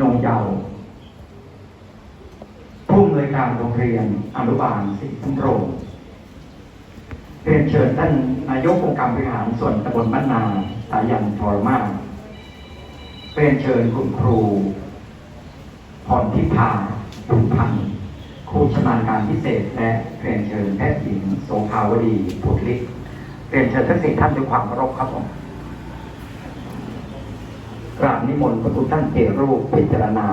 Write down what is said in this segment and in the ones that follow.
นงเยาว์ผู้อำนวยการโรงเรียนอนุบาลศรีสำโรงเรียนเชิญท่านนายกองค์การบริหารส่วนตำบลบ้านนาสายันทรมาเรียนเชิญคุณครูพรทิพาบุญพันธ์ครูชำนาญการพิเศษ และเรียนเชิญแพทย์หญิงโสภาวดีพุทธลิกเรียนเชิญทั้งสี่ท่านด้วยความเคารพครับผม กราบนิมนต์พระคุณท่านเทรูปพิจารณา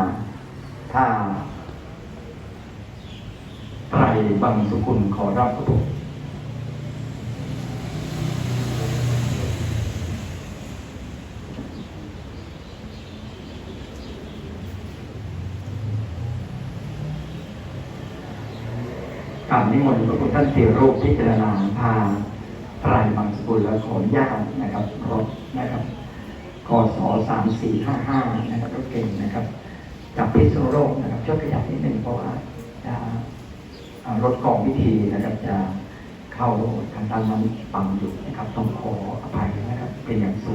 ถ้าใครบังสุคุณขอรับพระบุตรกราบนิมนต์พระคุณท่านเทรูปพิจารณาพาไตรบังสุกุลและขออนุญาตนะครับรถนะครับ กศสามสี่ห้าห้านะครับรถเก่งนะครับจากพิษณุโลกนะครับช่วยขยับนิดหนึ่งเพราะว่าจะรถกองวิธีนะครับจะเข้าทางด้านนั้นปังอยู่นะครับต้องขออภัยนะครับเป็นอย่างสูง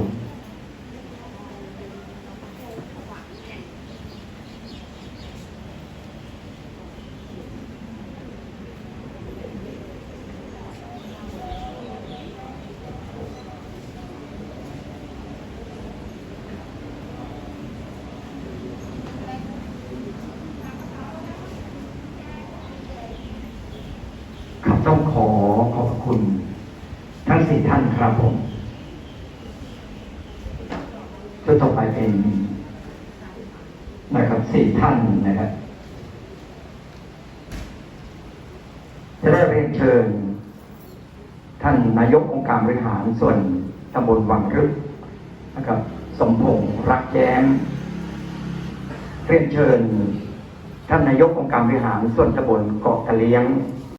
ครับต้องขอขอบคุณทั้งสี่ท่านครับผมชุดต่อไปเป็นนะครับสี่ท่านนะครับ จะได้เรียนเชิญ ท่านนายกองค์การบริหารส่วนตำบลวังรึกนะครับ สมพงษ์รักแย้มเรียนเชิญ ท่านนายกองค์การบริหารส่วนตำบลเกาะกะเลี้ยง